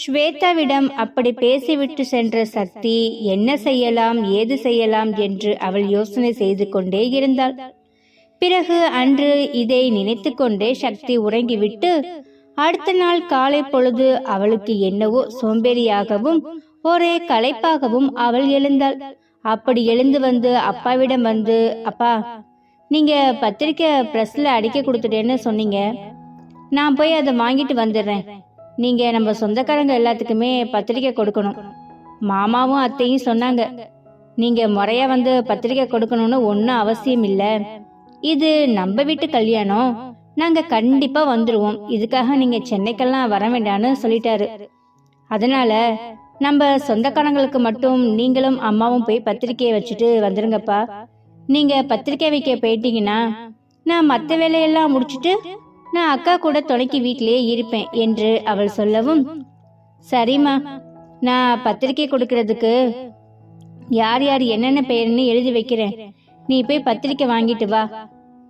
ஸ்வேதாவிடம் அப்படி பேசிவிட்டு சென்ற சக்தி என்ன செய்யலாம் ஏது செய்யலாம்? என்று அவள் யோசனை செய்து கொண்டே இருந்தாள். பிறகு அன்று இதை நினைத்து கொண்டே சக்தி உறங்கிவிட்டு அடுத்த நாள் காலை பொழுது அவளுக்கு என்னவோ சோம்பேறியாகவும் ஒரே களைப்பாகவும் அவள் எழுந்தாள். அப்படி எழுந்து வந்து அப்பாவிடம் வந்து அப்பா நீங்க பத்திரிக்கை பிரஸ்ல அடிக்க கொடுத்துட்டேன்னு சொன்னீங்க. நான் போய் அதை வாங்கிட்டு வந்துடுறேன். நீங்க நம்ம சொந்தக்காரங்க எல்லாத்துக்குமே பத்திரிக்கை கொடுக்கணும். மாமாவும் அத்தையும் சொன்னாங்க. நீங்க முறையா வந்து பத்திரிக்கை கொடுக்கணும்னு ஒன்றும் அவசியம் இல்லை. இது நம்ம வீட்டு கல்யாணம். நாங்க கண்டிப்பா வந்துருவோம். இதுக்காக நீங்க சென்னைக்கெல்லாம் வர வேண்டாம்னு சொல்லிட்டாரு. அதனால நம்ம சொந்தக்காரங்களுக்கு மட்டும் நீங்களும் அம்மாவும் போய் பத்திரிக்கையை வச்சுட்டு வந்துருங்கப்பா. நீங்க பத்திரிக்கை வைக்க போயிட்டீங்கன்னா நான் மற்ற வேலையெல்லாம் முடிச்சுட்டு நான் அக்கா கூட துணைக்கு வீட்டிலேயே இருப்பேன் என்று அவள் சொல்லவும் சரிம்மா நான் பத்திரிக்கை கொடுக்கறதுக்கு யார் யார் என்னென்ன பெயர்னு எழுதி வைக்கிறேன். நீ போய் பத்திரிக்கை வாங்கிட்டு வா.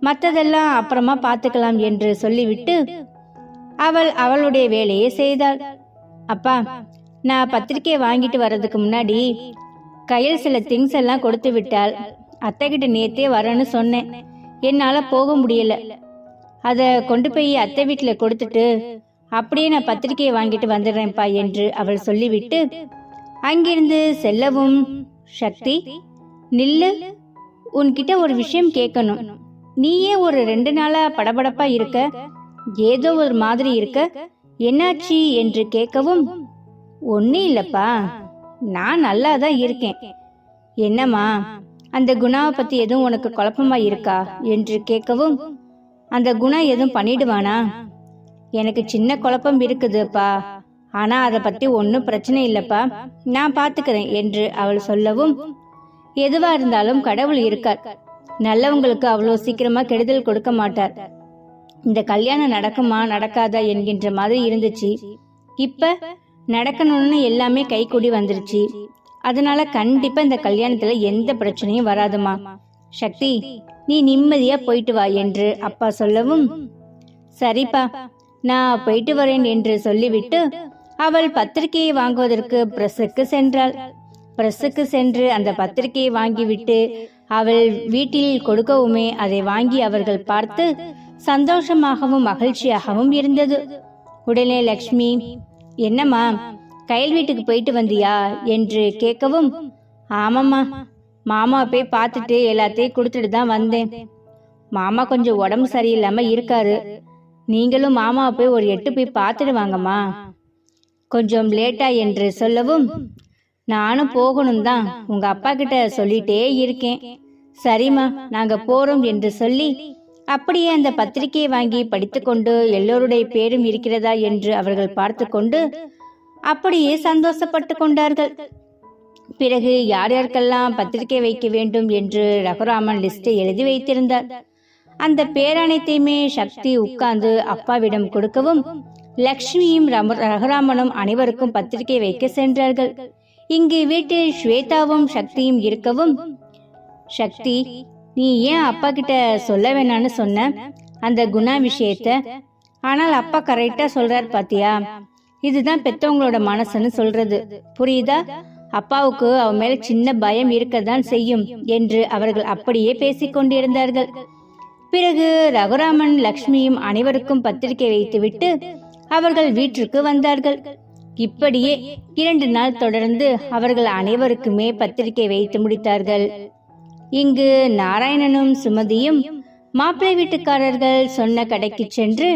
மற்றதெல்லாம் அப்புறமா பார்த்துக்கலாம் என்று சொல்லிவிட்டு அவள் அவளுடைய வேலையை செய்தாள். அப்பா நான் பத்திரிக்கையை வாங்கிட்டு வர்றதுக்கு முன்னாடி கையில் சில திங்ஸ் எல்லாம் கொடுத்து விட்டாள் அத்தைகிட்ட நேத்தே வரேன்னு சொன்னேன். என்னால போக முடியல. அதை கொண்டு போய் அத்தை வீட்டில் கொடுத்துட்டு அப்படியே நான் பத்திரிக்கையை வாங்கிட்டு வந்துடுறேன்ப்பா என்று அவள் சொல்லிவிட்டு அங்கிருந்து செல்லவும் சக்தி நில்லு உன்கிட்ட ஒரு விஷயம் கேட்கணும். நீயே ஒரு ரெண்டு நாளா படபடப்பா இருக்க ஏதோ ஒரு மாதிரி இருக்க என்னாச்சு என்று கேட்கவும் ஒன்னும் இல்லப்பா நான் நல்லா தான் இருக்கேன். என்னம்மா அந்த குணாவை பத்தி எதுவும் உனக்கு குழப்பமா இருக்கா? என்று கேட்கவும் அந்த குணம் எதுவும் பண்ணிடுவானா? எனக்கு சின்ன குழப்பம் இருக்குதுப்பா. ஆனா அதை பத்தி ஒன்றும் பிரச்சனை இல்லப்பா. நான் பாத்துக்கிறேன் என்று அவள் சொல்லவும் எதுவா இருந்தாலும் கடவுள் இருக்கார். நல்லவங்களுக்கு அவ்வளோ சீக்கிரமா கெடுதல் கொடுக்க மாட்டார். இந்த கல்யாணம் நடக்குமா நடக்காதா என்கின்ற மாதிரி இருந்துச்சு. இப்ப நடக்கணும்னு எல்லாமே கைகூடி வந்துருச்சு. அதனால கண்டிப்பா இந்த கல்யாணத்துல எந்த பிரச்சனையும் வராதுமா. சக்தி நீ நிம்மதியா போயிட்டு வா என்று அப்பா சொல்லவும் சரிப்பா நான் போயிட்டு வரேன் என்று சொல்லிவிட்டு அவள் பத்திரிகையை வாங்குவதற்கு பிரஸுக்கு சென்றாள். பிரஸுக்கு சென்று அந்த பத்திரிகையை வாங்கிவிட்டு அவள் வீட்டில் கொடுக்கவுமே அதை வாங்கி அவர்கள் பார்த்து சந்தோஷமாகவும் மகிழ்ச்சியாகவும் இருந்தது. உடனே லக்ஷ்மி என்னம்மா கையல் வீட்டுக்கு போயிட்டு வந்தியா? என்று கேட்கவும் ஆமாம்மா மாமா போய் பார்த்துட்டு எல்லாத்தையும் கொடுத்துட்டு தான் வந்தேன். மாமா கொஞ்சம் உடம்பு சரியில்லாம இருக்காரு. நீங்களும் மாமாவை போய் ஒரு எட்டு போய் பார்த்துட்டு வாங்கம்மா. கொஞ்சம் லேட்டா என்று சொல்லவும் நானும் போகணும் தான். உங்க அப்பா கிட்ட சொல்லிட்டே இருக்கேன். சரிம்மா நாங்க போறோம் என்று சொல்லி அப்படியே அந்த பத்திரிகையை வாங்கி படித்துக்கொண்டு எல்லோருடைய பேரும் இருக்கிறதா என்று அவர்கள் பார்த்து கொண்டு அப்படியே சந்தோஷப்பட்டு கொண்டார்கள். பிறகு யார் யாருக்கெல்லாம் பத்திரிகை வைக்க வேண்டும் என்று ரகுராமன் லிஸ்டை எழுதி வைத்திருந்தார். அந்த பேரனைத்தையுமே சக்தி உட்கார்ந்து அப்பாவிடம் கொடுக்கவும் லக்ஷ்மியும் ரகுராமனும் அனைவருக்கும் பத்திரிகை வைக்க சென்றார்கள். இங்கு வீட்டில் ஸ்வேதாவும் சக்தியும் இருக்கவும் சக்தி நீ ஏன் அப்பா கிட்ட சொல்ல வேணான்னு சொன்ன? அந்த குணா விஷயத்த ஆனால் அப்பா கரெக்டா சொல்றார் பாத்தியா? இதுதான் பெத்தவங்களோட மனசுன்னு சொல்றது. புரியுதா? அப்பாவுக்கு அவன் மேல சின்ன பயம் இருக்கத்தான் செய்யும் என்று அவர்கள் அப்படியே பேசிக்கொண்டிருந்தார்கள். பிறகு ரகுராமன் லக்ஷ்மியும் அனைவருக்கும் பத்திரிகை வைத்துவிட்டு அவர்கள் வீட்டிற்கு வந்தார்கள். இப்படியே இரண்டு நாள் தொடர்ந்து அவர்கள் அனைவருக்குமே பத்திரிகை வைத்து முடித்தார்கள். இங்கு நாராயணனும் சுமதியும் மாப்பிள்ளை வீட்டுக்காரர்கள் சொன்ன கடைக்கு சென்று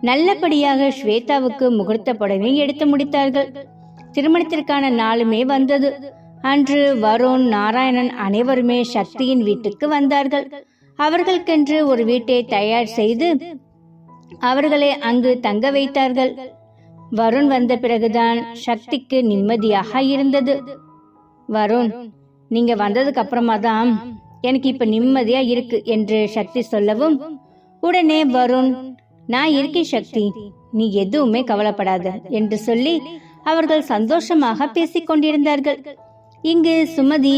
நல்லபடியாக ஸ்வேதாவுக்கு முகூர்த்த புடவை எடுத்து முடித்தார்கள். திருமணத்திற்கான நாளுமே வந்தது. அன்று வருண் நாராயணன் அனைவருமே சக்தியின் வீட்டுக்கு வந்தார்கள். அவர்களுக்கென்று ஒரு வீட்டை தயார் செய்து அவர்களை அங்கு தங்க வைத்தார்கள். வருண் வந்த பிறகுதான் சக்திக்கு நிம்மதியாக இருந்தது. வருண் நீங்க வந்ததுக்கு அப்புறமா தான் எனக்கு இப்ப நிம்மதியா இருக்கு என்று சக்தி சொல்லவும் உடனே வருண் நான் இருக்கேன் சக்தி நீ எதுவுமே கவலைப்படாத என்று சொல்லி அவர்கள் சந்தோஷமாக பேசிக் கொண்டிருந்தார்கள் இங்கு சுமதி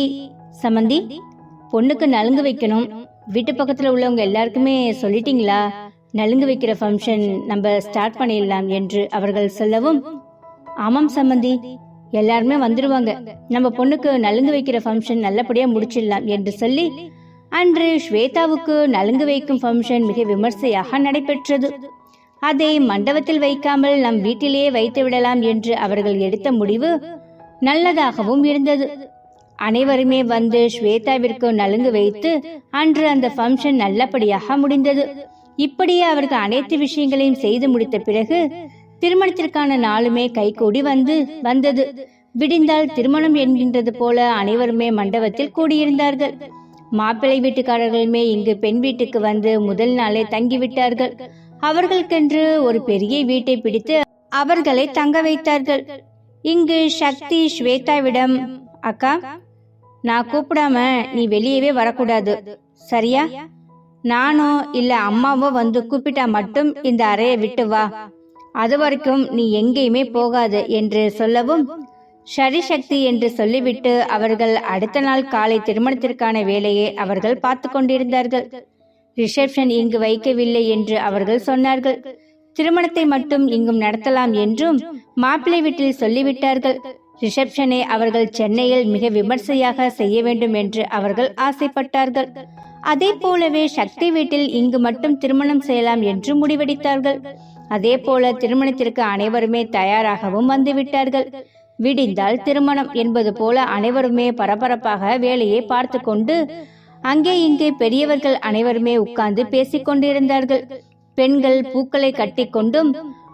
சமந்தி பொண்ணுக்கு நலுங்கு வைக்கணும். வீட்டு பக்கத்துல உள்ளவங்க எல்லாருக்குமே சொல்லிட்டீங்களா? நலுங்கு வைக்கிற ஃபங்க்ஷன் நம்ம ஸ்டார்ட் பண்ணிடலாம் என்று அவர்கள் சொல்லவும் ஆமாம் சம்மந்தி எல்லாருமே வந்துடுவாங்க நம்ம பொண்ணுக்கு நலுங்கு வைக்கிற ஃபங்க்ஷன் நல்லபடியா முடிச்சிடலாம் என்று சொல்லி அன்று ஸ்வேதாவுக்கு நலுங்கு வைக்கும் ஃபங்க்ஷன் மிக விமர்சையாக நடைபெற்றது. அதை மண்டபத்தில் வைக்காமல் நம் வீட்டிலேயே வைத்து விடலாம் என்று அவர்கள் எடுத்த முடிவு நல்லதாகவும் இருந்தது. அனைவருமே வந்து ஸ்வேதாவிற்கு நலுங்கு வைத்து அன்று அந்த ஃபங்க்ஷன் நல்லபடியாக முடிந்தது. இப்படியே அவர்கள் அனைத்து விஷயங்களையும் செய்து முடித்த பிறகு திருமணத்திற்கான நாளுமே கைகூடி வந்து வந்தது. விடிந்தால் திருமணம் என்கின்றது போல அனைவருமே மண்டபத்தில் கூடியிருந்தார்கள். மாப்பிள்ளை வீட்டுக்காரர்களுமே இங்கு பெண் வீட்டுக்கு வந்து முதல் நாளே தங்கிவிட்டார்கள். அவர்களுக்கென்று ஒரு பெரிய வீட்டை பிடித்து அவர்களை தங்க வைத்தார்கள். இங்கு சக்தி ஸ்வேதாவிடம் அக்கா நான் கூப்பிடாம நீ வெளியவே வரக்கூடாது. சரியா? நானோ இல்ல அம்மாவோ வந்து கூப்பிட்டா மட்டும் இந்த அறையை விட்டு வா. அது வரைக்கும் நீ எங்கேயுமே போகாது என்று சொல்லவும் சரி சக்தி என்று சொல்லிவிட்டு அவர்கள் அடுத்த நாள் காலை திருமணத்திற்கான வேலையை அவர்கள் பார்த்து கொண்டிருந்தார்கள். ரிசப்ஷன் இங்கு வைக்கவில்லை என்று அவர்கள் சொன்னார்கள். திருமணத்தை மட்டும் இங்கும் நடத்தலாம் என்றும் மாப்பிள்ளை வீட்டில் சொல்லிவிட்டார்கள். ரிசப்ஷனை அவர்கள் சென்னையில் மிக விமர்சையாக செய்ய வேண்டும் என்று அவர்கள் ஆசைப்பட்டார்கள். அதே போலவே சக்தி வீட்டில் இங்கு மட்டும் திருமணம் செய்யலாம் என்று முடிவெடுத்தார்கள். அதே போல திருமணத்திற்கு அனைவருமே தயாராகவும் வந்துவிட்டார்கள். விடிந்தால் திருமணம் என்பது போல அனைவருமே பரபரப்பாக வேலையை பார்த்து கொண்டு அங்கே இங்கே பெரியவர்கள் அனைவருமே உட்கார்ந்து பேசிக் கொண்டிருந்தார்கள் பெண்கள் பூக்களை கட்டிக்கொண்டும்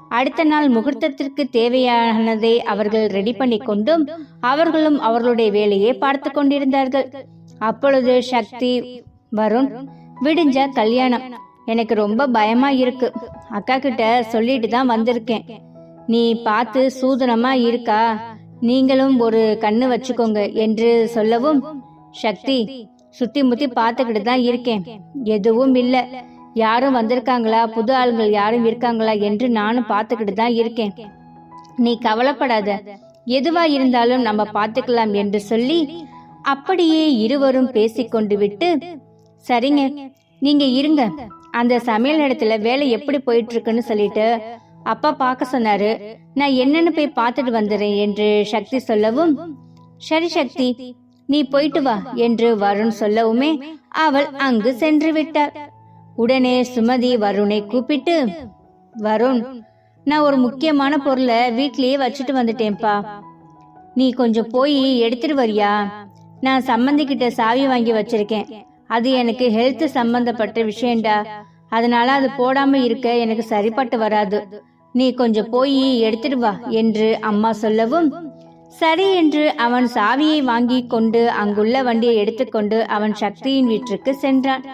அடுத்த நாள் முகூர்த்தத்திற்கு தேவையானதை அவர்கள் ரெடி பண்ணி கொண்டும் அவர்களும் அவர்களுடைய வேலையை பார்த்து கொண்டிருந்தார்கள். அப்பொழுது சக்தி வருண் விடிஞ்ச கல்யாணம். எனக்கு ரொம்ப பயமா இருக்கு. அக்கா கிட்ட சொல்லிட்டு தான் வந்திருக்கேன். நீ பார்த்து சூதனமா இருக்கா? நீங்களும் ஒரு கண்ணு வச்சுக்கோங்க என்று சொல்லவும் சக்தி சுத்தி முத்தி பார்த்துக்கிட்டு தான் இருக்கேன். எதுவும் இல்ல. யாரும் வந்திருக்காங்களா? புது ஆளுங்கள் யாரும் இருக்காங்களா என்று நானும் பார்த்துக்கிட்டு தான் இருக்கேன். நீ கவலைப்படாத. எதுவா இருந்தாலும் நம்ம பார்த்துக்கலாம் என்று சொல்லி அப்படியே இருவரும் பேசிக்கொண்டு விட்டு சரிங்க நீங்க இருங்க. அந்த சமையல் இடத்துல வேலை எப்படி போயிட்டு இருக்குன்னு சொல்லிட்டு அப்பா பார்க்க சொன்னாரு. நான் என்னன்னு போய் பார்த்துட்டு வந்துடுறேன் என்று சக்தி சொல்லவும் சரி சக்தி நீ போயிட்டு வா என்று வருண் சொல்லவுமே அவள் அங்கு சென்று விட்டாள். உடனே சுமதி வருணை கூப்பிட்டு வருண் நான் ஒரு முக்கியமான பொருளை வீட்லயே வச்சுட்டு வந்துட்டேன்ப்பா. நீ கொஞ்சம் போய் எடுத்துட்டு வரியா? நான் சம்மந்திக்கிட்ட சாவி வாங்கி வச்சிருக்கேன். அது எனக்கு ஹெல்த் சம்பந்தப்பட்ட விஷயம்டா. அதனால அது போடாம இருக்க எனக்கு சரிப்பட்டு வராது. நீ கொஞ்சம் போய் எடுத்துட்டு வா என்று அம்மா சொல்லவும் சரி என்று அவன் சாவியை வாங்கி கொண்டு அங்குள்ள வண்டியை எடுத்துக்கொண்டு அவன் சக்தியின் வீட்டிற்கு சென்றான்.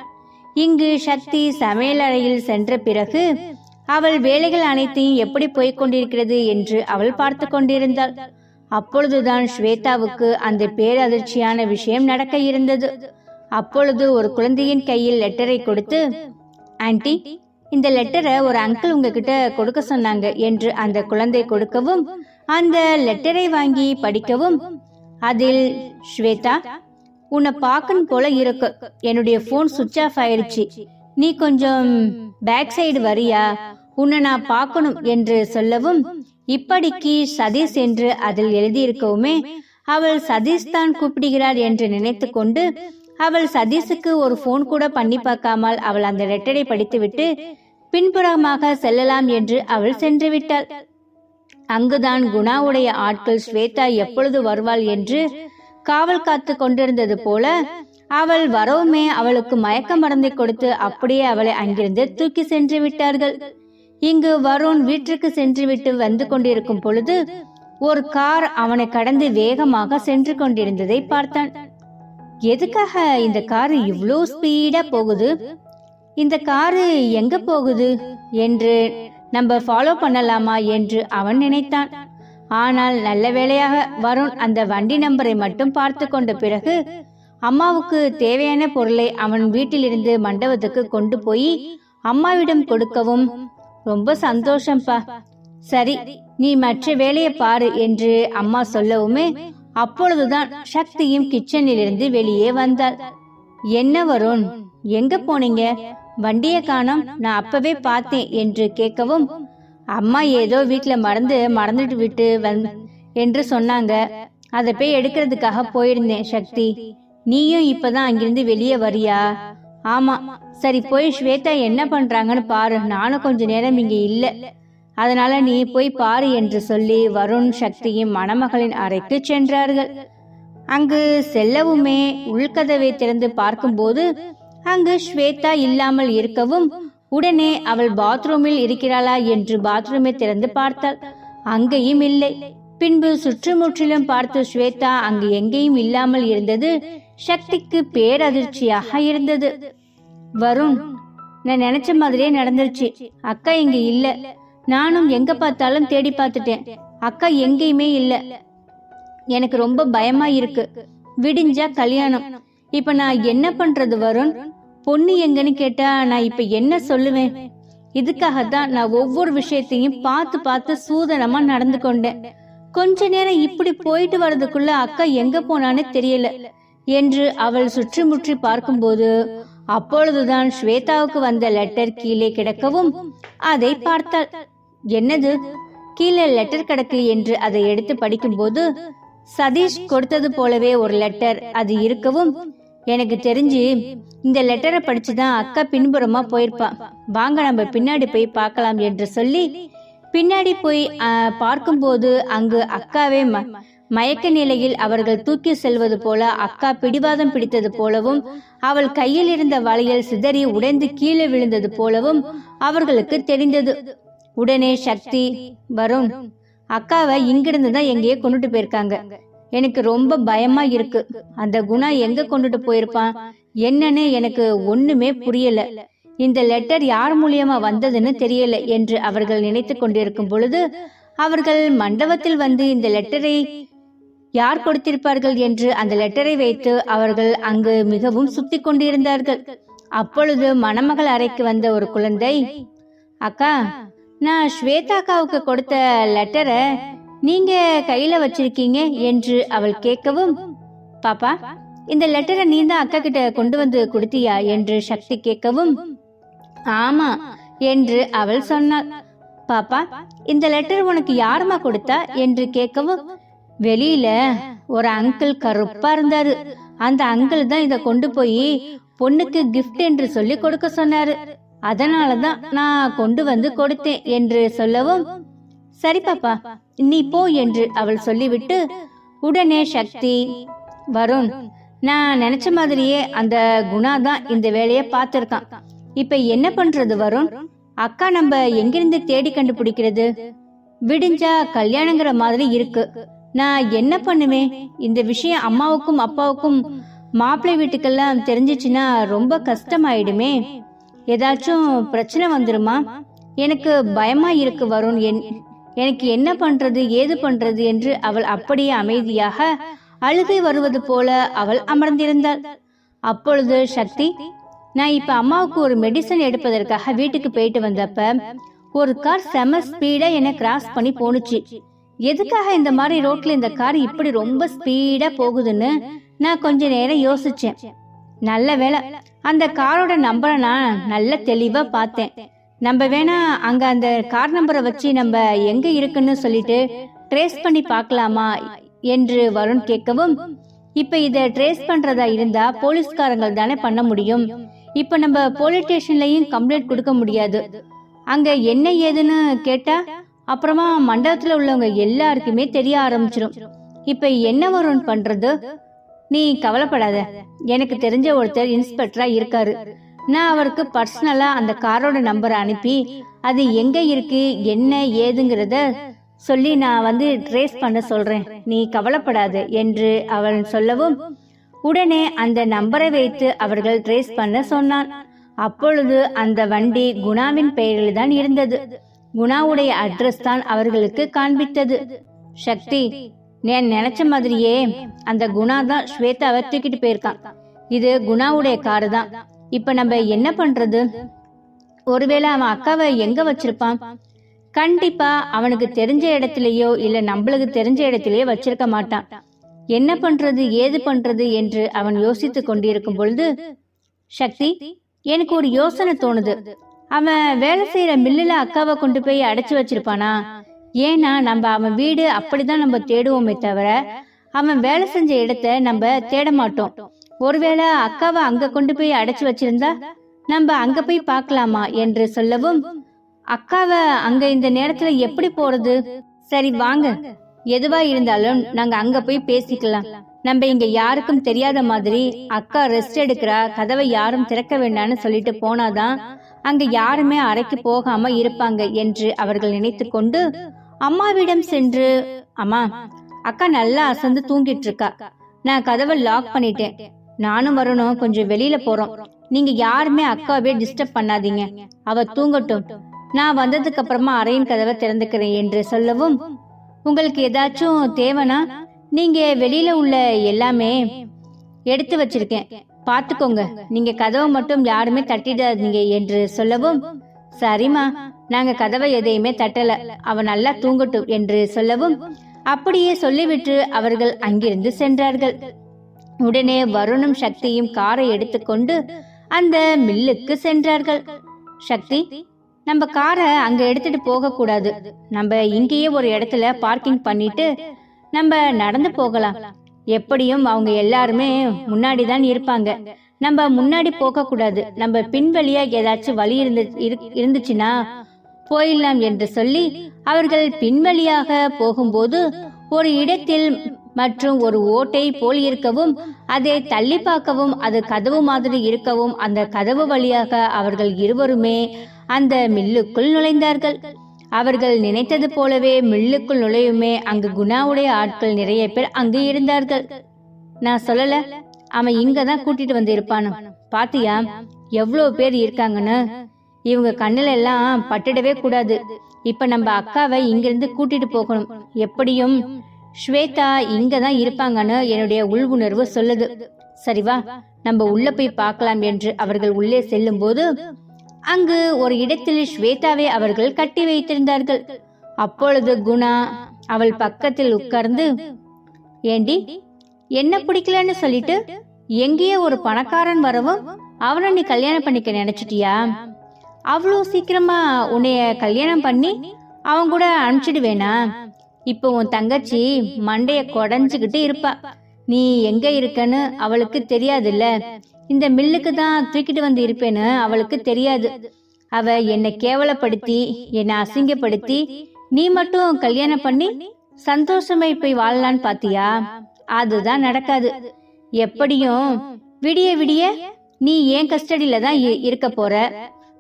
இங்கு சக்தி சமையலறையில் சென்ற பிறகு அவள் வேலைகள் அனைத்தையும் எப்படி போய்க் கொண்டிருக்கிறது? என்று அவள் பார்த்து கொண்டிருந்தாள். அப்பொழுதுதான் ஸ்வேதாவுக்கு அந்த பேரதிர்ச்சியான விஷயம் நடக்க இருந்தது. அப்பொழுது ஒரு குழந்தையின் கையில் லெட்டரை கொடுத்து ஆன்ட்டி இந்த லெட்டரை ஒரு அங்கிள் உங்ககிட்ட கொடுக்க சொன்னாங்க என்று அந்த குழந்தை கொடுக்கவும் அந்த லெட்டரை வாங்கி படிக்கவும் அதில் ஸ்வேதா உன்னை பார்க்கணும் போல இருக்கு. என்னுடைய போன் சுவிட்ச் ஆஃப் ஆயிடுச்சு. நீ கொஞ்சம் பேக் சைடு வரியா? உன்னை நான் பார்க்கணும் என்று சொல்லவும் இப்படிக்கு சதீஷ் என்று அதில் எழுதியிருக்கவுமே அவள் சதீஷ் தான் கூப்பிடுகிறார் என்று நினைத்து கொண்டு அவள் சதீஷுக்கு ஒரு போன் கூட பண்ணி பார்க்காமல் அவள் அந்த லெட்டரை படித்துவிட்டு பின்புறமாக செல்லலாம் என்று அவள் சென்று விட்டாள். அங்குதான் குணாவுடைய ஆட்கள் ஸ்வேதா எப்பொழுது வருவாள் என்று காவல் காத்து கொண்டிருந்தது போல அவள் வரவுமே அவளுக்கு மயக்க மருந்தை கொடுத்து அப்படியே அவளை அங்கிருந்து தூக்கி சென்று விட்டார்கள். இங்கு வருண் வீட்டிற்கு சென்று விட்டு வந்து கொண்டிருக்கும் பொழுது ஒரு கார் அவனை கடந்து வேகமாக சென்று கொண்டிருந்ததை பார்த்தான். எதுக்காக இந்த கார் இவ்வளோ ஸ்பீடா போகுது? இந்த காரு எங்க போகுது? என்று நம்ம ஃபாலோ பண்ணலாமா என்று அவன் நினைத்தான். ஆனால் நல்ல வேளையாக வருண் அந்த வண்டி நம்பரை மட்டும் பார்த்து கொண்ட பிறகு அம்மாவுக்கு தேவையான பொருளை அவன் வீட்டிலிருந்து மண்டபத்துக்கு கொண்டு போய் அம்மாவிடம் கொடுக்கவும் ரொம்ப சந்தோஷம்பா. சரி நீ மற்ற வேலையை பாரு என்று அம்மா சொல்லவுமே அப்பொழுதுதான் சக்தியும் கிச்சனிலிருந்து வெளியே வந்தாள். என்ன வருண் எங்க போனீங்க? வண்டிய காணோம். நான் அப்பவே பார்த்தேன் என்று கேட்கவும் அம்மா ஏதோ வீட்டில் மறந்து மறந்துட்டு விட்டு வந் என்று சொன்னாங்க. அதை போய் எடுக்கிறதுக்காக போயிருந்தேன் சக்தி. நீயும் இப்பதான் அங்கிருந்து வெளியே வரியா? ஆமா. சரி போய் ஸ்வேதா என்ன பண்றாங்கன்னு பாரு. நானும் கொஞ்ச நேரம் இங்க இல்ல. அதனால நீ போய் பாரு என்று சொல்லி வருண் சக்தியும் மணமகளின் அறைக்கு சென்றார்கள். அங்கு செல்லவுமே உள்கதவை திறந்து பார்க்கும்போது அங்கு ஸ்வேதா இல்லாமல் இருக்கவும் உடனே அவள் பாத்ரூமில் இருக்கிறாளா என்று பாத்ரூமை திறந்து பார்த்தாள். அங்கேயும் இல்லை. பின்பு சுற்றுமுற்றிலும் பார்த்த ஸ்வேதா அங்கு எங்கேயும் இல்லாமல் இருந்தது. சக்திக்கு பேரதிர்ச்சியாக இருந்தது. வருண் நான் நினைச்ச மாதிரியே நடந்துருச்சு. அக்கா இங்க இல்ல. நானும் எங்க பார்த்தாலும் தேடி பார்த்துட்டேன். அக்கா எங்கேயுமே இல்ல. எனக்கு ரொம்ப பயமா இருக்கு. விடிஞ்சா கல்யாணம். இப்ப நான் என்ன பண்றது வருண்? பொண்ணு எங்கன்னு கேட்டா நான் இப்ப என்ன சொல்லுவேன்? இதுக்காகத்தான் நான் ஒவ்வொரு விஷயத்தையும் பார்த்து பார்த்து சூதனமா நடந்து கொண்டேன். கொஞ்ச நேரம் இப்படி போயிட்டு வர்றதுக்குள்ள அக்கா எங்க போனான்னு தெரியல என்று அவள் சுற்றி முற்றி பார்க்கும்போது அப்பொழுதுதான் ஸ்வேதாவுக்கு வந்த லெட்டர் கீழே கிடக்கவும் அதை பார்த்தாள். என்னது? கீழே லெட்டர் கிடக்கு என்று அதை எடுத்து படிக்கும்போது சதீஷ் கொடுத்தது போலவே ஒரு லெட்டர் அது இருக்கவும் எனக்கு தெரிஞ்சு இந்த லெட்டரை படிச்சுதான் அக்கா பின்புறமா போயிருப்பா. வாங்க நம்ம பின்னாடி போய் பார்க்கலாம் என்று சொல்லி பின்னாடி போய் பார்க்கும்போது அங்கு அக்காவே ம- மயக்க நிலையில் அவர்கள் தூக்கி செல்வது போல அக்கா பிடிவாதம் பிடித்தது போலவும் அவள் கையில் இருந்த வளையல் சிதறி உடைந்து கீழே விழுந்தது போலவும் அவர்களுக்கு தெரிந்தது. உடனே சக்தி வருண் அக்காவை இங்கிருந்து தான் எங்கேயே கொண்டுட்டு போயிருக்காங்க. எனக்கு ரொம்ப பயமா இருக்கு. அந்த குணா எங்க கொண்டுட்டு போயிருப்பான் என்னன்னு எனக்கு ஒண்ணுமே புரியல. இந்த லெட்டர் யார் மூலியமா வந்ததுன்னு தெரியல என்று அவர்கள் நினைத்து கொண்டிருக்கும் பொழுது அவர்கள் மண்டபத்தில் வந்து இந்த லெட்டரை யார் கொடுத்திருப்பார்கள் என்று அந்த லெட்டரை வைத்து அவர்கள் அங்கு மிகவும் சுத்தி கொண்டிருந்தார்கள். அப்பொழுது மணமகள் அறைக்கு வந்த ஒரு குழந்தை அக்கா நான் ஸ்வேதா அக்காவுக்கு கொடுத்த லெட்டரை நீங்க கையில வச்சிருக்கீங்க என்று அவள் கேட்கவும் பாப்பா இந்த லெட்டரை நீ தான் அக்கா கிட்ட கொண்டு வந்து கொடுத்தியா? என்று சக்தி கேட்கவும் ஆமா என்று அவள் சொன்னாள். பாப்பா இந்த லெட்டர் உனக்கு யாருமா கொடுத்தா? என்று கேட்கவும் வெளியில ஒரு அங்கிள் கருப்பா இருந்தாரு. அந்த அங்கிள் தான் இத கொண்டு போய் பொண்ணுக்கு கிஃப்ட் என்று சொல்லி கொடுக்க சொன்னாரு. அதனாலதான் நான் கொண்டு வந்து கொடுத்தேன் என்று சொல்லவும் சரி பாப்பா. நீ போ என்று அவள் சொல்லிவிட்டு உடனே சக்தி வருண் நான் நினைச்ச மாதிரியே அந்த குணா தான் இந்த வேலையை பார்த்திருக்கான். இப்ப என்ன பண்றது வருண்? அக்கா நம்ம எங்கிருந்து தேடி கண்டுபிடிக்கிறது? விடிஞ்சா கல்யாணங்கிற மாதிரி இருக்கு. நான் என்ன பண்ணுவேன்? இந்த விஷயம் அம்மாவுக்கும் அப்பாவுக்கும் மாப்பிள்ளை வீட்டுக்கெல்லாம் தெரிஞ்சிச்சுன்னா ரொம்ப கஷ்டமாயிடுமே. ஏதாச்சும் பிரச்சனை வந்துருமா? எனக்கு பயமா இருக்கு வருண். என் எனக்கு என்ன பண்றது ஏது பண்றது என்று அவள் அப்படியே அமைதியாக அழுகை வருவது போல அவள் அமர்ந்திருந்தாள். அப்பொழுது சக்தி நான் இப்ப அம்மாவுக்கு ஒரு மெடிசன் எடுப்பதற்காக வீட்டுக்கு போயிட்டு வந்தப்ப ஒரு கார் செம ஸ்பீடா என்ன கிராஸ் பண்ணி போணுச்சு. எதுக்காக இந்த மாதிரி ரோட்ல இந்த கார் இப்படி ரொம்ப ஸ்பீடா போகுதுன்னு நான் கொஞ்ச நேரம் யோசிச்சேன். நல்ல வேளை அந்த காரோட நம்பரை நான் நல்ல தெளிவா பார்த்தேன். நம்ம வேணா அங்க அந்த கார் நம்பரை வச்சு நம்ம எங்க இருக்குன்னு சொல்லிட்டு ட்ரேஸ் பண்ணி பார்க்கலாமா என்று வருண் கேட்கவும் இப்ப இத ட்ரேஸ் பண்றதா இருந்தா போலீஸ்காரங்க தானே பண்ண முடியும். இப்ப நம்ம போலீஸ் ஸ்டேஷன்லயும் கம்ப்ளைண்ட் கொடுக்க முடியாது. அங்க என்ன ஏதுன்னு கேட்டா அப்புறமா மண்டபத்துல உள்ளவங்க எல்லாருக்குமே தெரிய ஆரம்பிச்சிடும் இப்ப என்ன வருண் பண்றது? நீ கவலைப்படாத. எனக்கு தெரிஞ்ச ஒருத்தர் இன்ஸ்பெக்டரா இருக்காரு. நான் அவருக்கு பர்சனலா அந்த காரோட நம்பரை அனுப்பி அது எங்க இருக்கு என்ன ஏதுங்கிறத சொல்லி நான் வந்து ட்ரேஸ் பண்ண சொல்றேன். நீ கவலைப்படாது என்று அவன் சொல்லவும் உடனே அந்த நம்பரை வைத்து அவர்கள் ட்ரேஸ் பண்ண சொன்னான். அப்பொழுது அந்த வண்டி குணாவின் பெயரில் தான் இருந்தது. குணாவுடைய அட்ரஸ் தான் அவர்களுக்கு காண்பித்தது. சக்தி நான் நினைச்ச மாதிரியே அந்த குணா தான் ஸ்வேதாவை தூக்கிட்டு போயிருக்கான். இது குணாவுடைய காரு தான். இப்ப நம்ம என்ன பண்றது? ஒருவேளை அவன் அக்காவை எங்க வச்சிருப்பான்? கண்டிப்பா அவனுக்கு தெரிஞ்ச இடத்திலேயோ இல்ல நம்மளுக்கு தெரிஞ்ச இடத்திலேயோ வச்சிருக்க மாட்டான். என்ன பண்றது ஏது பண்றது என்று அவன் யோசித்துக் கொண்டிருக்கும் பொழுது சக்தி எனக்கு ஒரு யோசனை தோணுது. அவன் வேலை செய்யற மில்லுல அக்காவை கொண்டு போய் அடைச்சு வச்சிருப்பானா? ஏன்னா நம்ம அவன் வீடு அப்படிதான் நம்ம தேடுவோமே தவிர அவன் வேலை செஞ்ச இடத்த நம்ம தேட மாட்டோம். ஒருவேளை அக்காவை அங்க கொண்டு போய் அடைச்சு வச்சிருந்தா நம்ம அங்க போய் பார்க்கலாமா என்று சொல்லவும் அக்காவை அங்க இந்த நேரத்துல எப்படி போறது? சரி வாங்க. எதுவா இருந்தாலும் நாங்க அங்க போய் பேசிக்கலாம். நம்ம இங்க யாருக்கும் தெரியாத மாதிரி அக்கா ரெஸ்ட் எடுக்கிறா கதவை யாரும் திறக்க வேண்டாம்னு சொல்லிட்டு போனாதான் அங்க யாருமே அறைக்கு போகாம இருப்பாங்க என்று அவர்கள் நினைத்து கொண்டு அம்மாவிடம் சென்று அம்மா அக்கா நல்லா அசந்து தூங்கிட்டு இருக்கா. நான் கதவை லாக் பண்ணிட்டேன். நானும் வரணும் கொஞ்சம் வெளியில போறோம். நீங்க யாருமே அக்காவே டிஸ்டர்ப் பண்ணாதீங்க. அவ தூங்கட்டும். நான் வந்ததுக்கு அப்புறமா அறையின் கதவை திறந்துக்கிறேன் என்று சொல்லவும் உங்களுக்கு ஏதாச்சும் தேவைனா நீங்க வெளியில உள்ள எல்லாமே எடுத்து வச்சிருக்கேன். பாத்துக்கோங்க. நீங்க கதவை மட்டும் யாருமே தட்டிடாதீங்க என்று சொல்லவும் சரிம்மா நாங்க கதவை எதையுமே தட்டல. அவ நல்லா தூங்கட்டும் என்று சொல்லவும் அப்படியே சொல்லிவிட்டு அவர்கள் அங்கிருந்து சென்றார்கள். உடனே வருணும் சக்தியும் காரை எடுத்துக்கொண்டு அந்த மில்லுக்கு சென்றார்கள். சக்தி நம்ம காரை அங்க எடுத்துட்டு போக கூடாது நம்ம இங்கேயே ஒரு இடத்துல பார்க்கிங் பண்ணிட்டு நம்ம நடந்து போகலாம். எப்படியும் அவங்க எல்லாருமே முன்னாடி தான் இருப்பாங்க. நம்ம முன்னாடி போக கூடாது நம்ம பின்வழியா ஏதாச்சும் வழி இருந்து இரு- இருந்துச்சுன்னா போயிடலாம் என்று சொல்லி அவர்கள் பின்வழியாக போகும்போது ஒரு இடத்தில் மற்றும் ஒரு ஓட்டை போல் இருக்கவும் அதை தள்ளி பார்க்கவும் அது கதவு மாதிரி இருக்கவும் அந்த கதவு வழியாக அவர்கள் இருவருமே அந்த மில்லுக்குள் நுழைந்தார்கள். அவர்கள் நினைத்தது போலவே மில்லுக்குள் நுழையுமே அங்கு குணாவுடைய ஆட்கள் நிறைய பேர் அங்கு இருந்தார்கள். நான் சொல்லல அவன் இங்க தான் கூட்டிட்டு வந்து இருப்பானு பாத்தியா எவ்வளவு பேர் இருக்காங்கன்னு? இவங்க கண்ணுல எல்லாம் பட்டுடவே கூடாது. இப்ப நம்ம அக்காவை இங்கிருந்து கூட்டிட்டு போகணும். எப்படியும் ஸ்வேதா இங்க தான் இருப்பாங்கன்னு என்னுடைய உள் உணர்வு சொல்லுது சரிவா நம்ம உள்ள போய் பார்க்கலாம் என்று அவர்கள் உள்ளே செல்லும் போது அங்கு ஒரு இடத்தில் ஸ்வேதாவை அவர்கள் கட்டி வைத்திருந்தார்கள். அப்பொழுது குணா அவள் பக்கத்தில் உட்கார்ந்து ஏண்டி என்ன பிடிக்கலன்னு சொல்லிட்டு எங்கேயோ ஒரு பணக்காரன் வரவும் அவனை நீ கல்யாணம் பண்ணிக்க நினைச்சிட்டியா? அவ்வளோ சீக்கிரமா உன்னைய கல்யாணம் பண்ணி அவன் கூட அனுப்பிச்சிடுவேனா? இப்போ உன் தங்கச்சி மண்டைய கொடைஞ்சுக்கிட்டு இருப்பா. நீ எங்க இருக்கன்னு அவளுக்கு தெரியாதுல்ல. இந்த மில்லுக்கு தான் தூக்கிட்டு வந்து இருப்பேன்னு அவளுக்கு தெரியாது. அவ என்னை கேவலப்படுத்தி என்னை அசிங்கப்படுத்தி நீ மட்டும் கல்யாணம் பண்ணி சந்தோஷமா போய் வாழலான்னு பாத்தியா? அதுதான் நடக்காது. எப்படியும் விடிய விடிய நீ ஏன் கஸ்டடியில தான் இ- இருக்க போற?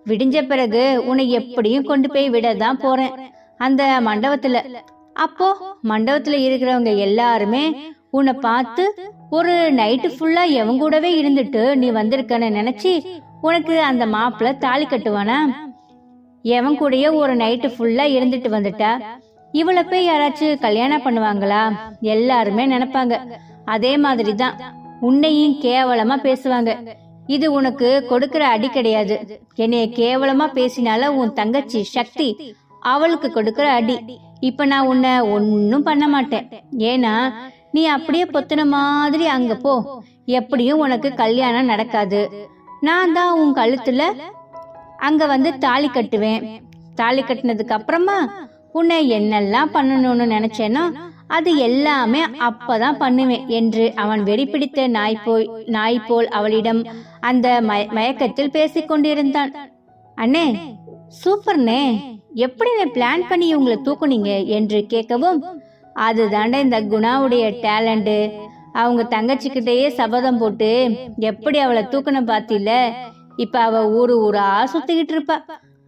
விடிஞ்ச பிறகு உன்னை எப்படியும் கொண்டு போய் விட தான் போறேன். அந்த மண்டபத்துல. அப்போ மண்டபத்துல இருக்கிறவங்க எல்லாருமே உன்னை பார்த்து ஒரு நைட்டு ஃபுல்லா எவன் கூடவே இருந்துட்டு நீ வந்திருக்கன்னு நினைச்சி உனக்கு அந்த மாப்பிள்ள தாலி கட்டுவானா? எவன் கூடயே ஒரு நைட்டு ஃபுல்லா இருந்துட்டு வந்துட்டா இவளை போய் யாராச்சும் கல்யாணம் பண்ணுவாங்களா? எல்லாருமே நினைப்பாங்க. அதே மாதிரி தான் உன்னையும் கேவலமா பேசுவாங்க. இது உனக்கு கொடுக்கிற அடி கிடையாது. என்னைய கேவலமா பேசினால உன் தங்கச்சி சக்தி அவளுக்கு கொடுக்குற அடி. இப்ப நான் உன்னை ஒன்னும் பண்ண மாட்டேன். ஏன்னா நீ அப்படியே பொத்துன மாதிரி அங்க போ. எப்படியும் உனக்கு கல்யாணம் நடக்காது. நான் தான் உன் கழுத்துல அங்க வந்து தாலி கட்டுவேன். தாலி கட்டினதுக்கு அப்புறமா உன்னை என்னெல்லாம் பண்ணணும்னு நினைச்சேனோ அது எல்லாமே அப்பதான் பண்ணுவேன் என்று அவன் வெறிப்பிடித்த நாய் போய் நாய் போல் அவளிடம் அந்த மய- மயக்கத்தில் பேசிக்கொண்டிருந்தான். அண்ணே சூப்பர்ண்ணே. எப்படி பிளான் பண்ணி உங்களை தூக்குனீங்க என்று கேட்கவும் அதுதாண்டா இந்த குணாவுடைய டேலண்ட்டு அவங்க தங்கச்சிக்கிட்டேயே சபதம் போட்டு எப்படி அவளை தூக்கணும் பார்த்தில இப்ப அவ ஊரு ஊரா சுத்திக்கிட்டு இருப்பா.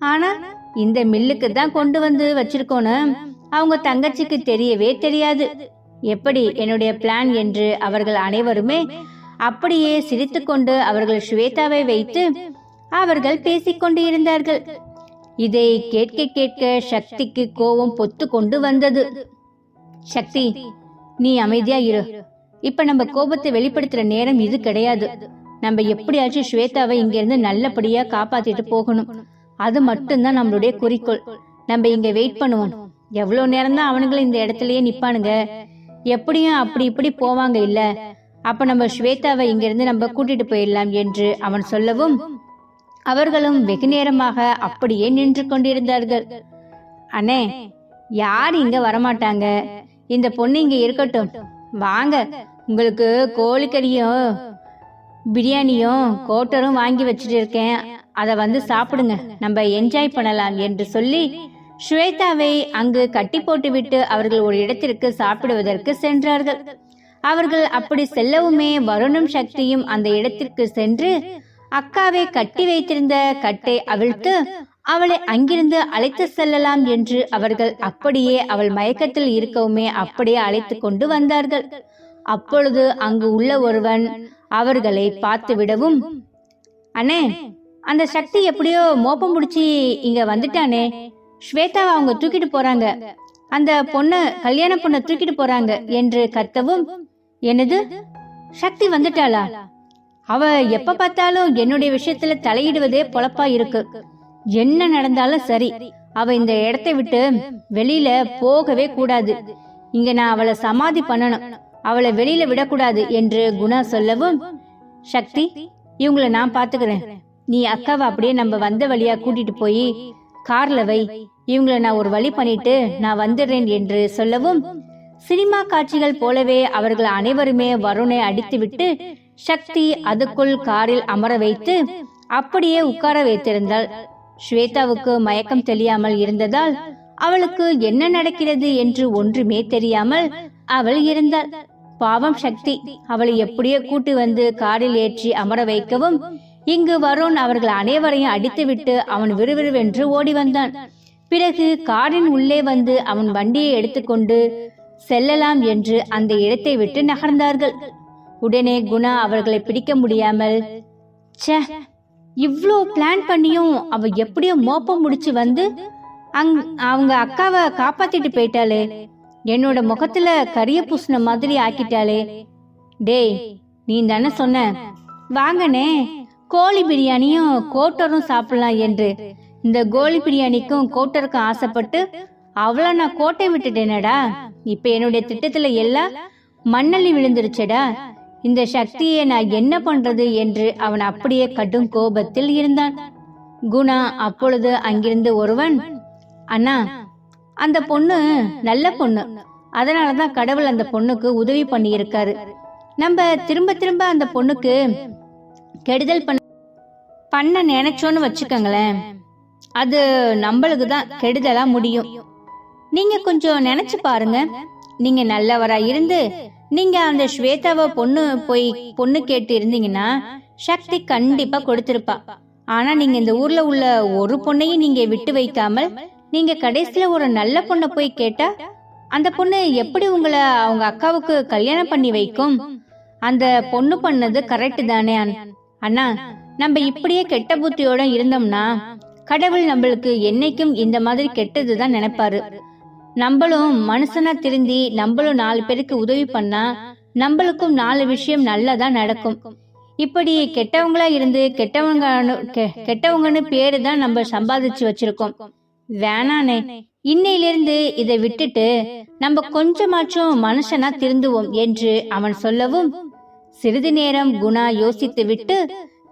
ஆனா இந்த மில்லுக்கு தான் கொண்டு வந்து வச்சிருக்கோன்னு அவங்க தங்கச்சிக்கு தெரியவே தெரியாது. எப்படி என்னுடைய பிளான் என்று அவர்கள் அனைவருமே அப்படியே சிரித்துக்கொண்டு அவர்கள் ஸ்வேதாவை வைத்து அவர்கள் பேசிக்கொண்டு இருந்தார்கள். இதை கேட்க கேட்க சக்திக்கு கோபம் பொத்து கொண்டு வந்தது. சக்தி நீ அமைதியா இரு. இப்ப நம்ம கோபத்தை வெளிப்படுத்துற நேரம் இது கிடையாது. நம்ம எப்படியாச்சும் ஸ்வேதாவை இங்க இருந்து நல்லபடியா காப்பாத்திட்டு போகணும். அது மட்டும்தான் நம்மளுடைய குறிக்கோள். நம்ம இங்க வெயிட் பண்ணுவோம். எவ்வளவு நேரம் தான் அவனுங்களும் இந்த இடத்துலயே நிப்பானுங்க? எப்படியும் அப்படி இப்படி போவாங்க இல்ல? அப்ப நம்ம ஸ்வேதாவை இங்க இருந்து நம்ம கூட்டிட்டு போயிடலாம் என்று அவன் சொல்லவும் அவர்களும் வெகு நேரமாக அப்படியே நின்று கொண்டிருந்தார்கள். அண்ணே யார் இங்க வரமாட்டாங்க? இந்த பொண்ணு இங்க இருக்கட்டும். வாங்க உங்களுக்கு கோழிக்கறியும் பிரியாணியும் கோட்டரும் வாங்கி வச்சுட்டு இருக்கேன் அதை வந்து சாப்பிடுங்க. நம்ம என்ஜாய் பண்ணலாம் என்று சொல்லி ஸ்வேதாவை அங்கு கட்டி போட்டுவிட்டு அவர்கள் ஒரு இடத்திற்கு சாப்பிடுவதற்கு சென்றார்கள். அவர்கள் அப்படி செல்லவுமே வருணும் சக்தியும் அந்த இடத்திற்கு சென்று அக்காவை கட்டி வைத்திருந்த கட்டை அவிழ்த்து அவளை அங்கிருந்து அழைத்து செல்லலாம் என்று அவர்கள் அப்படியே அவள் மயக்கத்தில் இருக்கவுமே அப்படியே அழைத்து கொண்டு வந்தார்கள். அப்பொழுது அங்கு உள்ள ஒருவன் அவர்களை பார்த்து விடவும் அண்ணே அந்த சக்தி எப்படியோ மோப்பம் முடிச்சு இங்க வந்துட்டானே. ஸ்வேதாவை அவங்க தூக்கிட்டு போறாங்க. அந்த பொண்ண கல்யாண பொண்ணை தூக்கிட்டு போறாங்க என்று கத்தவும் என்னது? சக்தி வந்துட்டாளா? அவ எப்ப பார்த்தாலும் என்னுடைய விஷயத்துல தலையிடுவதே பொழப்பா இருக்கு. என்ன நடந்தாலும் சரி அவ இந்த இடத்தை விட்டு வெளியில போகவே கூடாது. இங்க நான் அவளை சமாதி பண்ணணும். அவளை வெளியில விடக்கூடாது என்று குணா சொல்லவும் சக்தி இவங்கள நான் பாத்துக்கிறேன். நீ அக்காவை அப்படியே நம்ம வந்த வழியா கூட்டிட்டு போய் கார்ல வை. இவங்கள நான் ஒரு வழி பண்ணிட்டு நான் வந்துடுறேன் என்று சொல்லவும் சினிமா காட்சிகள் போலவே அவர்கள் அனைவருமே வருணை அடித்துவிட்டு சக்தி அதுக்குள் காரில் அமர வைத்து அப்படியே உட்கார வைத்திருந்தாள். ஸ்வேதாவுக்கு மயக்கம் தெரியாமல் இருந்ததால் அவளுக்கு என்ன நடக்கிறது என்று ஒன்றுமே தெரியாமல் அவள் இருந்தாள். பாவம் சக்தி அவளை எப்படியோ கூட்டு வந்து காரில் ஏற்றி அமர வைக்கவும் இங்கு வருண் அவர்கள் அனைவரையும் அடித்துவிட்டு அவன் விறுவிறுவென்று ஓடி வந்தான். பிறகு காரின் உள்ளே வந்து அவன் வண்டியை எடுத்துக்கொண்டு செல்லலாம் என்று அந்த இடத்தை விட்டு நகர்ந்தார்கள். உடனே குணா அவர்களை பிடிக்க முடியாமல் ச்சே இவ்ளோ பிளான் பண்ணியும் அவ எப்படியோ மோப்பம் முடிச்சு வந்து அங் அவங்க அக்காவை காப்பாத்திட்டு போயிட்டாளே. என்னோட முகத்துல கரிய பூசின மாதிரி ஆக்கிட்டாளே. டேய் நீ தானே சொன்ன. வாங்கனே கோழி பிரியாணியும் கோட்டரும் சாப்பிடலாம் என்று. இந்த கோழி பிரியாணிக்கும் கோட்டருக்கும் ஆசைப்பட்டு அவ்வளோ நான் கோட்டை விட்டுட்டேனடா. இப்ப என்னுடைய திட்டத்துல எல்லாம் மண்ணள்ளி விழுந்துருச்சடா. இந்த சக்தியை நான் என்ன பண்றது என்று அவன் அப்படியே கடும் கோபத்தில் இருந்தான். குணா அப்பொழுது அங்கிருந்து ஒருவன் அண்ணா அந்த பொண்ணு நல்ல பொண்ணு. அதனாலதான் கடவுள் அந்த பொண்ணுக்கு உதவி பண்ணியிருக்காரு. நம்ம திரும்ப திரும்ப அந்த பொண்ணுக்கு கெடுதல் பண்ண பண்ண நினைச்சோன்னு வச்சுக்கோங்களேன். அது நம்மளுக்கு தான் கெடுதலா முடியும். நீங்க கொஞ்சம் நினைச்சு பாருங்க. நீங்க நல்லவரா இருந்து நீங்க அந்த ஸ்வேதாவை பொண்ணு போய் பொண்ணு கேட்டு இருந்தீங்கன்னா சக்தி கண்டிப்பா கொடுத்திருப்பா. ஆனா நீங்க இந்த ஊர்ல உள்ள ஒரு பொண்ணையும் நீங்க விட்டு வைக்காமல் நீங்க கடைசியில ஒரு நல்ல பொண்ணை போய் கேட்டா அந்த பொண்ணு எப்படி உங்களை அவங்க அக்காவுக்கு கல்யாணம் பண்ணி வைக்கும்? அந்த பொண்ணு பண்ணது கரெக்ட் தானே அண்ணா நம்ம இப்படியே கெட்ட புத்தியோட இருந்தோம்னா கடவுள் நம்மளுக்கு என்னைக்கும் இந்த மாதிரி கெட்டது தான் நினைப்பாரு. நம்மளும் மனுஷனா திருந்தி நம்மளும் நாலு பேருக்கு உதவி பண்ணா நம்மளுக்கும் நாலு விஷயம் நல்லதா நடக்கும். இப்படி கெட்டவங்களா இருந்து கெட்டவங்க கெட்டவங்கன்னு பேரு தான் நம்ம சம்பாதிச்சு வச்சிருக்கோம். வேணானே இன்னையிலிருந்து இதை விட்டுட்டு நம்ம கொஞ்சமாச்சும் மனுஷனா திருந்துவோம் என்று அவன் சொல்லவும் சிறிது நேரம் குணா யோசித்து விட்டு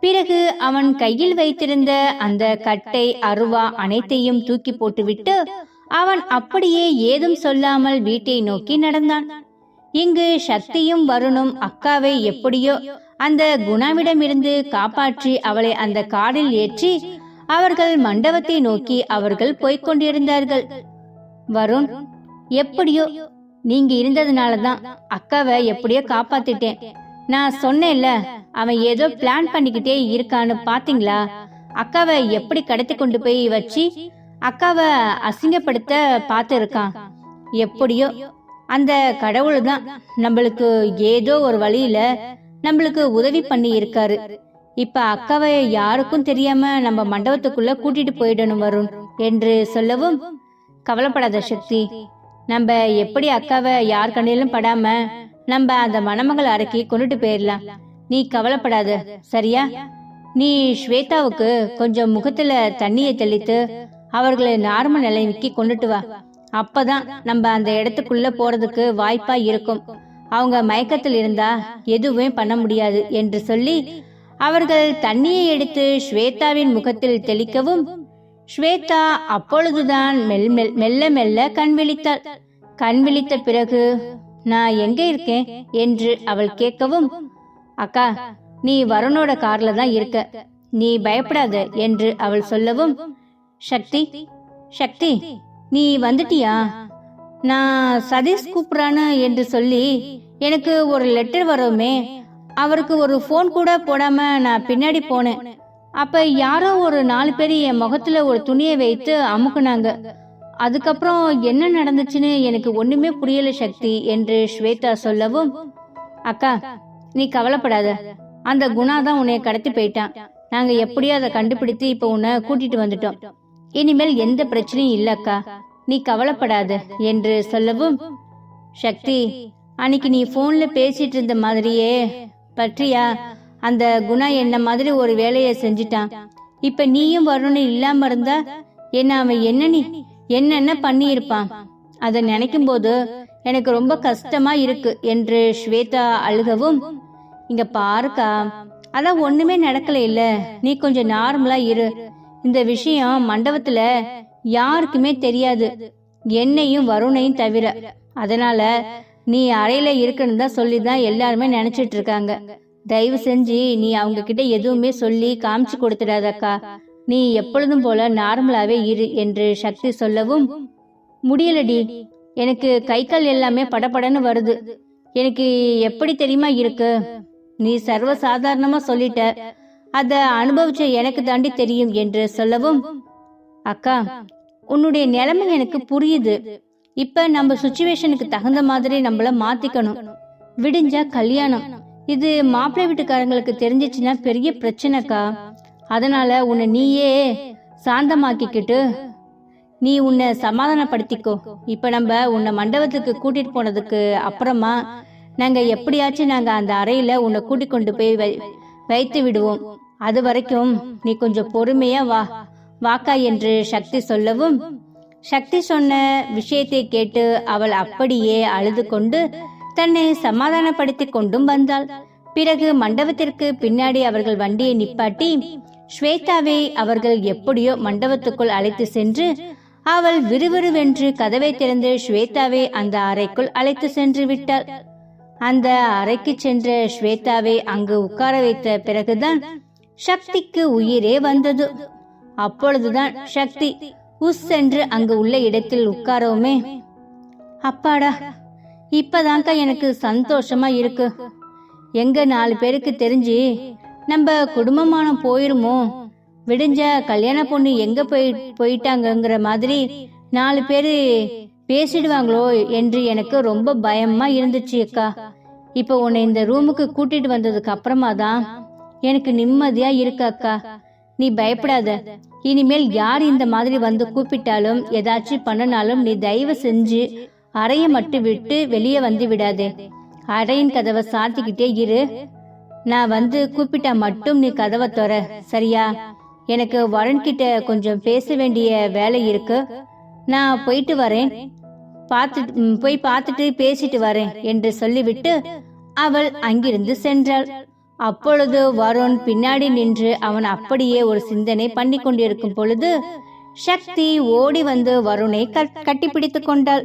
பிறகு அவன் கையில் வைத்திருந்த அந்த கட்டை அருவா அனைத்தையும் தூக்கி போட்டுவிட்டு அவன் அப்படியே ஏதும் சொல்லாமல் வீட்டை நோக்கி நடந்தான். இங்கு சக்தியும் வருணும் அக்காவை எப்படியோ அந்த குணாவிடமிருந்து காப்பாற்றி அவளை அந்த காரில் ஏற்றி அவர்கள் மண்டபத்தை நோக்கி அவர்கள் போய்க் கொண்டிருந்தார்கள். வருண் எப்படியோ? நீங்க இருந்ததுனால தான் அக்காவை எப்படியோ காப்பாத்திட்டேன். நான் சொன்னேன்ல அவன் ஏதோ பிளான் பண்ணிக்கிட்டே இருக்கான்னு பாத்தீங்களா? அக்காவை எப்படி கடத்தி கொண்டு போய் வச்சு அக்காவை அசிங்கப்படுத்த பார்த்து இருக்கான் எப்படியோ அந்த கடவுள் தான் நம்மளுக்கு ஏதோ ஒரு வழியில நம்மளுக்கு உதவி பண்ணி இருக்காரு இப்ப அக்காவை யாருக்கும் தெரியாம நம்ம மண்டபத்துக்குள்ள கூட்டிட்டு போயிடணும் வருண் என்று சொல்லவும் கவலைப்படாத சக்தி. நம்ம எப்படி அக்காவை யார் கண்ணிலும் படாம நம்ம அந்த மணமகள் அரைக்கி கொண்டுட்டு போயிடலாம். நீ கவலைப்படாத சரியா? நீ ஸ்வேதாவுக்கு கொஞ்சம் முகத்துல தண்ணியை தெளித்து அவர்களை நார்மல் நிலைமைக்கு கொண்டுட்டு வா. அப்பதான் நம்ம அந்த இடத்துக்குள்ள போறதுக்கு வாய்ப்பா இருக்கும். அவங்க மயக்கத்தில் இருந்தா எதுவுமே பண்ண முடியாது என்று சொல்லி அவர்கள் தண்ணியை எடுத்து ஸ்வேதாவின் முகத்தில் தெளிக்கவும் ஸ்வேதா அப்பொழுதுதான் மெல் மெல் மெல்ல மெல்ல கண் விழித்தாள். கண் விழித்த பிறகு நான் எங்க இருக்கேன்? என்று அவள் கேட்கவும் அக்கா நீ வருணோட கார்ல தான் இருக்க. நீ பயப்படாத என்று அவள் சொல்லவும் சக்தி சக்தி நீ வந்துட்டியா? நான் சதீஷ் கூப்பிடுறான்னு என்று சொல்லி எனக்கு ஒரு லெட்டர் வருமே அவருக்கு ஒரு ஃபோன் கூட போடாம நான் பின்னாடி போனேன். அப்ப யாரோ ஒரு நாலு பேர் என் முகத்துல ஒரு துணியை வைத்து அமுக்குனாங்க. அதுக்கப்புறம் என்ன நடந்துச்சுன்னு எனக்கு ஒண்ணுமே புரியல சக்தி என்று ஸ்வேதா சொல்லவும் அக்கா நீ கவலைப்படாத. அந்த குணா தான் உன்னை கடத்தி போயிட்டான். நாங்க எப்படியோ அதை கண்டுபிடித்து இப்ப உன்னை கூட்டிட்டு வந்துட்டோம். இனிமேல் எந்த பிரச்சனையும் இல்லக்கா. நீ கவலைப்படாத என்று சொல்லவும் சக்தி அன்னைக்கு நீ போன்ல பேசிட்டு இருந்த மாதிரியே பற்றியா? அந்த குணா என்ன மாதிரி ஒரு வேலையை செஞ்சிட்டான். இப்ப நீயும் வரணும்னு இல்லாம இருந்தா என்ன அவன் என்ன நீ என்னென்ன பண்ணியிருப்பான்? அதை நினைக்கும் போது எனக்கு ரொம்ப கஷ்டமா இருக்கு என்று ஸ்வேதா அழுகவும் இங்க பாருக்கா அதான் ஒண்ணுமே நடக்கல இல்ல நீ கொஞ்சம் நார்மலா இரு. இந்த விஷயம் மண்டபத்துல யாருக்குமே தெரியாது. என்னையும் வருணையும் தவிர. அதனால நீ அறையில இருக்கணும் தான் சொல்லி தான் எல்லாருமே நினைச்சிட்டு இருக்காங்க. தயவு செஞ்சு நீ அவங்க கிட்ட எதுவுமே சொல்லி காமிச்சு கொடுத்துடாதக்கா. நீ எப்பொழுதும் போல நார்மலாவே இரு என்று சக்தி சொல்லவும் முடியலடி. எனக்கு கை கால் எல்லாமே படபடன்னு வருது. எனக்கு எப்படி தெரியுமா இருக்கு? நீ சர்வ சாதாரணமா சொல்லிட்ட. அத அனுபவிச்ச எனக்கு தாண்டி தெரியும் என்று சொல்லவும் அக்கா உன்னுடைய நிலைமை எனக்கு புரியுது. இப்ப நம்ம சுச்சுவேஷனுக்கு தகுந்த மாதிரி நம்மள மாத்திக்கணும். விடிஞ்சா கல்யாணம். இது மாப்பிள்ளை வீட்டுக்காரங்களுக்கு தெரிஞ்சிச்சுன்னா பெரிய பிரச்சனைக்கா. அதனால உன்னை நீயே சாந்தமாக்கிக்கிட்டு நீ உன்னை சமாதானப்படுத்திக்கோ. இப்ப நம்ம உன்னை மண்டபத்துக்கு கூட்டிட்டு போனதுக்கு அப்புறமா நாங்க எப்படியாச்சும் நாங்க அந்த அறையில உன்னை கூட்டிக் கொண்டு போய் வைத்து விடுவோம். அது வரைக்கும் நீ கொஞ்சம் பொறுமையா வா. வாக்கா என்று சக்தி சொல்லவும் சக்தி சொன்ன விஷயத்தை கேட்டு அவள் அப்படியே அழுது கொண்டு தன்னை சமாதானப்படுத்தி கொண்டும் வந்தாள். பிறகு மண்டபத்திற்கு பின்னாடி அவர்கள் வண்டியை நிப்பாட்டி ஸ்வேதாவை அவர்கள் எப்படியோ மண்டபத்துக்குள் அழைத்து சென்று அவள் விறுவிறுவென்று கதவை திறந்து ஸ்வேதாவை அந்த அறைக்குள் அழைத்து சென்று விட்டாள். அந்த அறைக்கு சென்ற ஸ்வேதாவை அங்கு உட்கார வைத்த பிறகுதான் சக்திக்கு உயிரே வந்தது. அப்பொழுதுதான் சக்தி உஸ் என்று அங்கு உள்ள இடத்தில் உட்காரவுமே அப்பாடா இப்பதாங்க எனக்கு சந்தோஷமா இருக்கு. எங்க நாலு பேருக்கு தெரிஞ்சு நம்ம குடும்பமானம் போயிருமோ? விடிஞ்ச கல்யாண பொண்ணு எங்க போய் போயிட்டாங்கங்கிற மாதிரி நாலு பேரு பேசிடுவாங்களோ என்று எனக்கு ரொம்ப பயமா இருந்துச்சு அக்கா. இப்போ உன்னை இந்த ரூமுக்கு கூட்டிட்டு வந்ததுக்கு அப்புறமா தான் எனக்கு நிம்மதியா இருக்கு அக்கா. நீ பயப்படாத. இனிமேல் யார் இந்த மாதிரி வந்து கூப்பிட்டாலும் ஏதாச்சும் பண்ணனாலும் நீ தயவு செஞ்சு அறையை மட்டும் விட்டு வெளியே வந்து விடாதே. அறையின் கதவை சாத்திக்கிட்டே இரு. நான் வந்து கூப்பிட்டா மட்டும் நீ கதவை தொற சரியா? எனக்கு வரன் கிட்ட கொஞ்சம் பேச வேண்டிய வேலை இருக்கு. நான் போயிட்டு வரேன். பார்த்துட்டு போய் பார்த்துட்டு பேசிட்டு வரேன் என்று சொல்லிவிட்டு அவள் அங்கிருந்து சென்றாள். அப்பொழுது வருண் பின்னாடி நின்று அவன் அப்படியே ஒரு சிந்தனை பண்ணி கொண்டிருக்கும் பொழுது சக்தி ஓடி வந்து வருணை கட்- கட்டிப்பிடித்துக் கொண்டாள்.